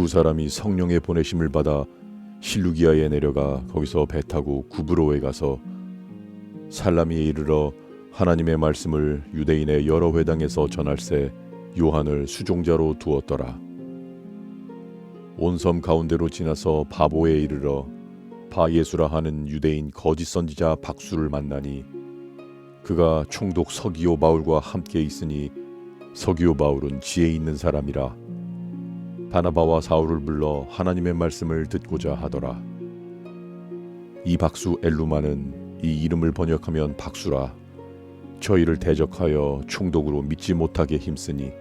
두 사람이 성령의 보내심을 받아 실루기아에 내려가 거기서 배 타고 구브로에 가서 살라미에 이르러 하나님의 말씀을 유대인의 여러 회당에서 전할세 요한을 수종자로 두었더라. 온 섬 가운데로 지나서 바보에 이르러 바예수라 하는 유대인 거짓 선지자 박수를 만나니 그가 총독 서기오 바울과 함께 있으니 서기오 바울은 지혜 있는 사람이라 바나바와 사울을 불러 하나님의 말씀을 듣고자 하더라. 이 박수 엘루마는 이 이름을 번역하면 박수라. 저희를 대적하여 총독으로 믿지 못하게 힘쓰니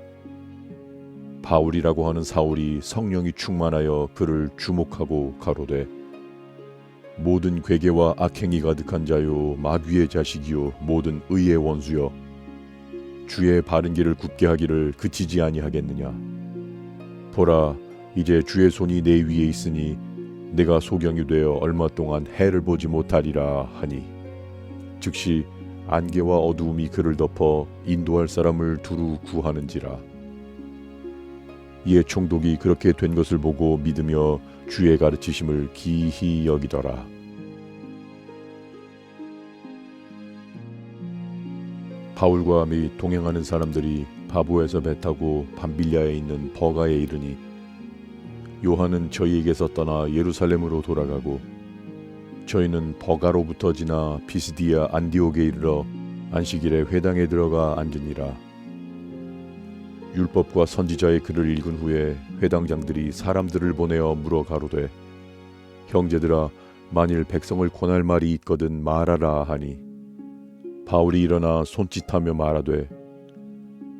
바울이라고 하는 사울이 성령이 충만하여 그를 주목하고 가로되 모든 괴계와 악행이 가득한 자요 마귀의 자식이요 모든 의의 원수여 주의 바른 길을 굽게 하기를 그치지 아니하겠느냐 보라 이제 주의 손이 내 위에 있으니 내가 소경이 되어 얼마 동안 해를 보지 못하리라 하니. 즉시 안개와 어두움이 그를 덮어 인도할 사람을 두루 구하는지라. 이에 총독이 그렇게 된 것을 보고 믿으며 주의 가르치심을 기히 여기더라. 바울과 및 동행하는 사람들이 바보에서 배 타고 밤빌리아에 있는 버가에 이르니 요한은 저희에게서 떠나 예루살렘으로 돌아가고 저희는 버가로부터 지나 비스디아 안디옥에 이르러 안식일에 회당에 들어가 앉으니라. 율법과 선지자의 글을 읽은 후에 회당장들이 사람들을 보내어 물어 가로되 형제들아 만일 백성을 권할 말이 있거든 말하라 하니. 바울이 일어나 손짓하며 말하되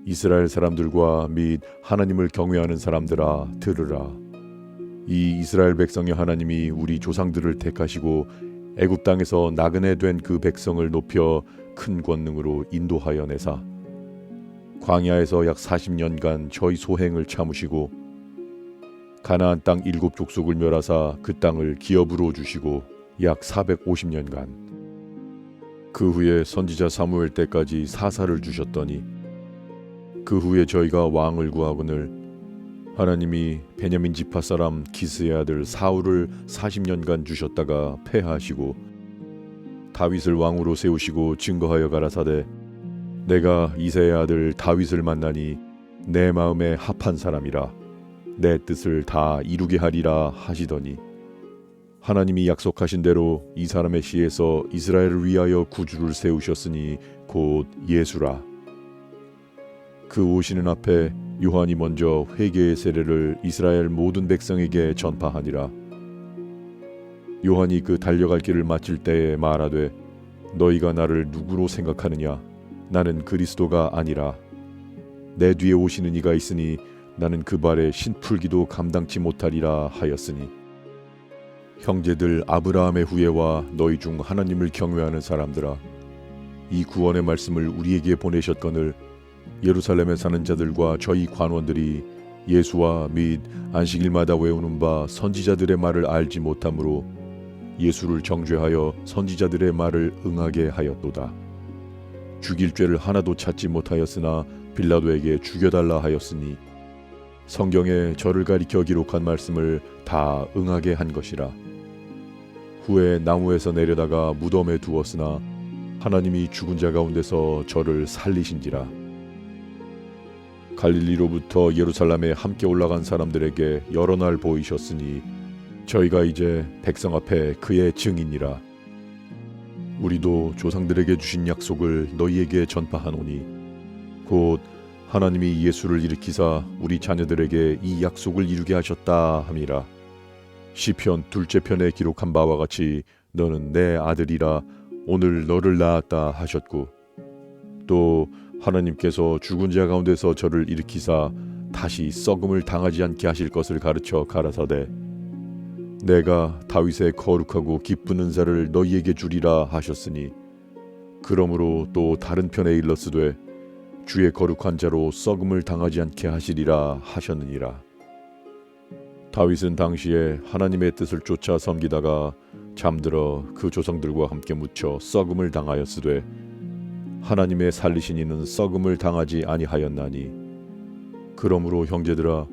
이스라엘 사람들과 및 하나님을 경외하는 사람들아 들으라. 이 이스라엘 백성의 하나님이 우리 조상들을 택하시고 애굽 땅에서 나그네 된 그 백성을 높여 큰 권능으로 인도하여 내사. 광야에서 약 40년간 저희 소행을 참으시고 가나안 땅 일곱 족속을 멸하사 그 땅을 기업으로 주시고 약 450년간. 그 후에 선지자 사무엘 때까지 사사를 주셨더니 그 후에 저희가 왕을 구하거늘 하나님이 베냐민 지파 사람 기스의 아들 사울을 40년간 주셨다가 패하시고 다윗을 왕으로 세우시고 증거하여 가라사대 내가 이세의 아들 다윗을 만나니 내 마음에 합한 사람이라 내 뜻을 다 이루게 하리라 하시더니 하나님이 약속하신 대로 이 사람의 시에서 이스라엘을 위하여 구주를 세우셨으니 곧 예수라 그 오시는 앞에 요한이 먼저 회개의 세례를 이스라엘 모든 백성에게 전파하니라. 요한이 그 달려갈 길을 마칠 때에 말하되 너희가 나를 누구로 생각하느냐? 나는 그리스도가 아니라. 내 뒤에 오시는 이가 있으니 나는 그 발에 신풀기도 감당치 못하리라 하였으니. 형제들 아브라함의 후예와 너희 중 하나님을 경외하는 사람들아 이 구원의 말씀을 우리에게 보내셨거늘 예루살렘에 사는 자들과 저희 관원들이 예수와 및 안식일마다 외우는 바 선지자들의 말을 알지 못하므로 예수를 정죄하여 선지자들의 말을 응하게 하였도다. 죽일 죄를 하나도 찾지 못하였으나 빌라도에게 죽여달라 하였으니 성경에 저를 가리켜 기록한 말씀을 다 응하게 한 것이라. 후에 나무에서 내려다가 무덤에 두었으나 하나님이 죽은 자 가운데서 저를 살리신지라. 갈릴리로부터 예루살렘에 함께 올라간 사람들에게 여러 날 보이셨으니 저희가 이제 백성 앞에 그의 증인이라. 우리도 조상들에게 주신 약속을 너희에게 전파하노니 곧 하나님이 예수를 일으키사 우리 자녀들에게 이 약속을 이루게 하셨다 함이라. 시편 둘째 편에 기록한 바와 같이 너는 내 아들이라 오늘 너를 낳았다 하셨고 또 하나님께서 죽은 자 가운데서 저를 일으키사 다시 썩음을 당하지 않게 하실 것을 가르쳐 가라사대 내가 다윗의 거룩하고 기쁜 은사를 너희에게 주리라 하셨으니 그러므로 또 다른 편에 일렀으되 주의 거룩한 자로 썩음을 당하지 않게 하시리라 하셨느니라. 다윗은 당시에 하나님의 뜻을 쫓아 섬기다가 잠들어 그 조상들과 함께 묻혀 썩음을 당하였으되 하나님의 살리신 이는 썩음을 당하지 아니하였나니. 그러므로 형제들아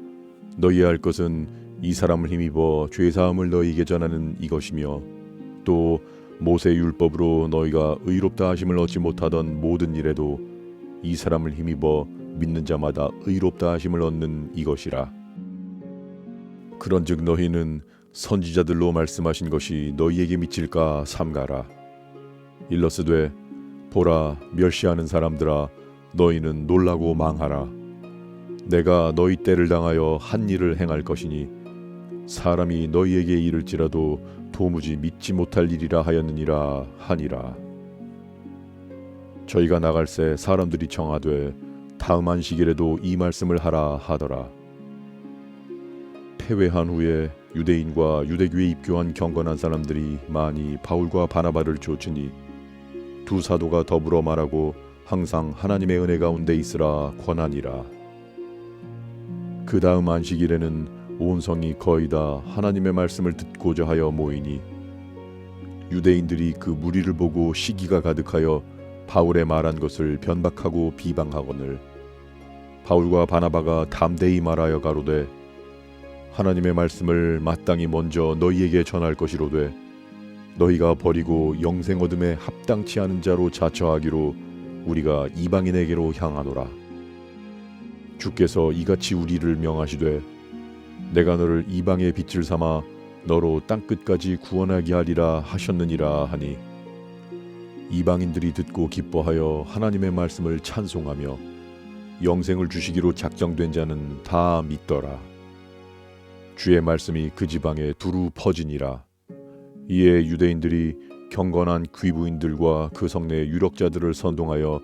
너희 할 것은 이 사람을 힘입어 죄 사함을 너희에게 전하는 이것이며 또 모세 율법으로 너희가 의롭다 하심을 얻지 못하던 모든 일에도 이 사람을 힘입어 믿는 자마다 의롭다 하심을 얻는 이것이라. 그런즉 너희는 선지자들로 말씀하신 것이 너희에게 미칠까 삼가라. 일러스되 보라 멸시하는 사람들아 너희는 놀라고 망하라. 내가 너희 때를 당하여 한 일을 행할 것이니 사람이 너희에게 이를지라도 도무지 믿지 못할 일이라 하였느니라 하니라. 저희가 나갈 새 사람들이 청하되 다음 안식일에도 이 말씀을 하라 하더라. 패회한 후에 유대인과 유대교에 입교한 경건한 사람들이 많이 바울과 바나바를 쫓으니 두 사도가 더불어 말하고 항상 하나님의 은혜 가운데 있으라 권하니라. 그 다음 안식일에는 온 성이 거의 다 하나님의 말씀을 듣고자 하여 모이니 유대인들이 그 무리를 보고 시기가 가득하여 바울의 말한 것을 변박하고 비방하거늘 바울과 바나바가 담대히 말하여 가로되 하나님의 말씀을 마땅히 먼저 너희에게 전할 것이로되 너희가 버리고 영생 얻음에 합당치 않은 자로 자처하기로 우리가 이방인에게로 향하노라. 주께서 이같이 우리를 명하시되 내가 너를 이방의 빛을 삼아 너로 땅 끝까지 구원하게 하리라 하셨느니라 하니 이방인들이 듣고 기뻐하여 하나님의 말씀을 찬송하며 영생을 주시기로 작정된 자는 다 믿더라. 주의 말씀이 그 지방에 두루 퍼지니라 이에 유대인들이 경건한 귀부인들과 그 성내 유력자들을 선동하여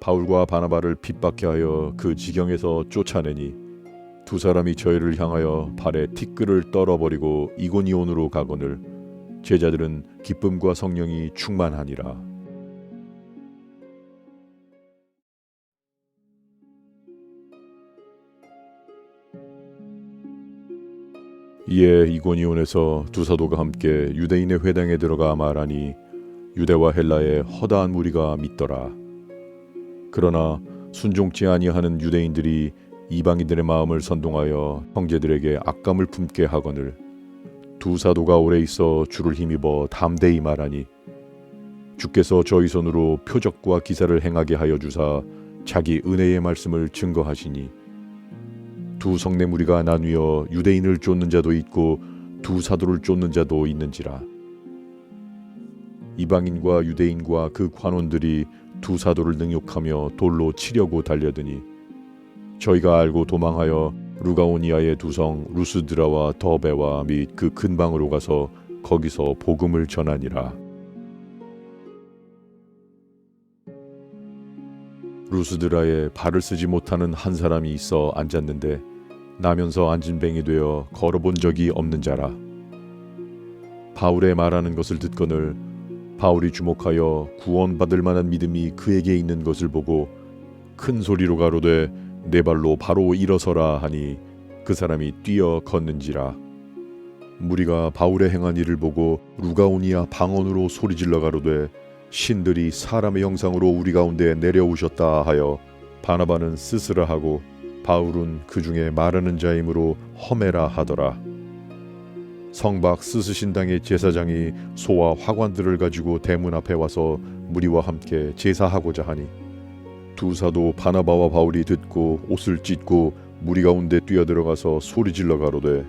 바울과 바나바를 핍박해 하여 그 지경에서 쫓아내니 두 사람이 저희를 향하여 발에 티끌을 떨어버리고 이고니온으로 가거늘 제자들은 기쁨과 성령이 충만하니라 이에 이고니온에서 두 사도가 함께 유대인의 회당에 들어가 말하니 유대와 헬라의 허다한 무리가 믿더라. 그러나 순종치 아니하는 유대인들이 이방인들의 마음을 선동하여 형제들에게 악감을 품게 하거늘 두 사도가 오래 있어 주를 힘입어 담대히 말하니 주께서 저희 손으로 표적과 기사를 행하게 하여 주사 자기 은혜의 말씀을 증거하시니 두 성내 무리가 나뉘어 유대인을 쫓는 자도 있고 두 사도를 쫓는 자도 있는지라. 이방인과 유대인과 그 관원들이 두 사도를 능욕하며 돌로 치려고 달려드니 저희가 알고 도망하여 루가오니아의 두 성 루스드라와 더베와 및 그 근방으로 가서 거기서 복음을 전하니라. 루스드라에 발을 쓰지 못하는 한 사람이 있어 앉았는데 나면서 앉은 뱅이 되어 걸어본 적이 없는 자라. 바울의 말하는 것을 듣거늘 바울이 주목하여 구원받을 만한 믿음이 그에게 있는 것을 보고 큰 소리로 가로되 내 발로 바로 일어서라 하니 그 사람이 뛰어 걷는지라. 무리가 바울의 행한 일을 보고 루가오니아 방언으로 소리질러 가로되 신들이 사람의 형상으로 우리 가운데 내려오셨다 하여 바나바는 스스라 하고 바울은 그 중에 말하는 자이므로 험해라 하더라. 성박 스스신당의 제사장이 소와 화관들을 가지고 대문 앞에 와서 무리와 함께 제사하고자 하니 두 사도 바나바와 바울이 듣고 옷을 찢고 무리 가운데 뛰어들어가서 소리질러 가로되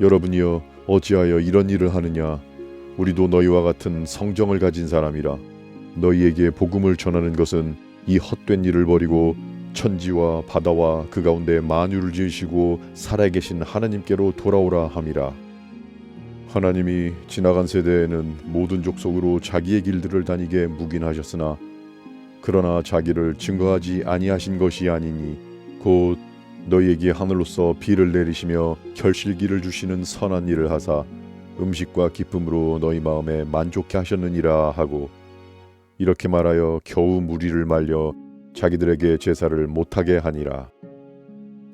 여러분이여 어찌하여 이런 일을 하느냐 우리도 너희와 같은 성정을 가진 사람이라 너희에게 복음을 전하는 것은 이 헛된 일을 버리고 천지와 바다와 그 가운데 만유를 지으시고 살아계신 하나님께로 돌아오라 함이라. 하나님이 지나간 세대에는 모든 족속으로 자기의 길들을 다니게 묵인하셨으나 그러나 자기를 증거하지 아니하신 것이 아니니 곧 너희에게 하늘로서 비를 내리시며 결실기를 주시는 선한 일을 하사 음식과 기쁨으로 너희 마음에 만족해 하셨느니라 하고 이렇게 말하여 겨우 무리를 말려 자기들에게 제사를 못하게 하니라.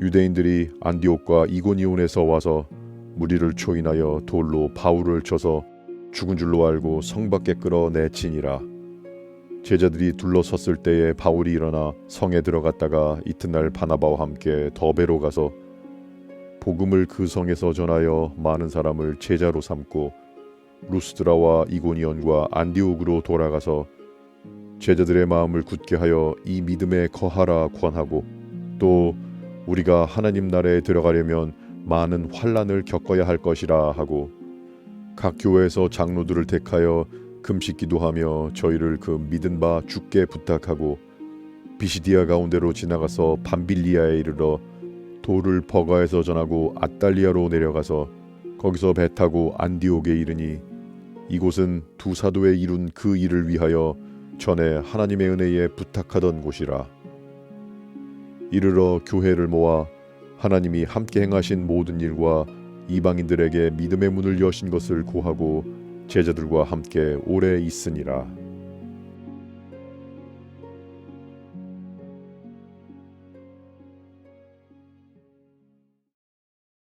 유대인들이 안디옥과 이고니온에서 와서 무리를 초인하여 돌로 바울을 쳐서 죽은 줄로 알고 성 밖에 끌어 내치니라. 제자들이 둘러섰을 때에 바울이 일어나 성에 들어갔다가 이튿날 바나바와 함께 더베로 가서 복음을 그 성에서 전하여 많은 사람을 제자로 삼고 루스드라와 이고니온과 안디옥으로 돌아가서 제자들의 마음을 굳게 하여 이 믿음에 거하라 권하고 또 우리가 하나님 나라에 들어가려면 많은 환란을 겪어야 할 것이라 하고 각 교회에서 장로들을 택하여 금식 기도하며 저희를 그 믿은 바 죽게 부탁하고 비시디아 가운데로 지나가서 밤빌리아에 이르러 돌을 버가에서 전하고 아달리아로 내려가서 거기서 배 타고 안디옥에 이르니 이곳은 두 사도의 이룬 그 일을 위하여 전에 하나님의 은혜에 부탁하던 곳이라. 이르러 교회를 모아 하나님이 함께 행하신 모든 일과 이방인들에게 믿음의 문을 여신 것을 고하고 제자들과 함께 오래 있으니라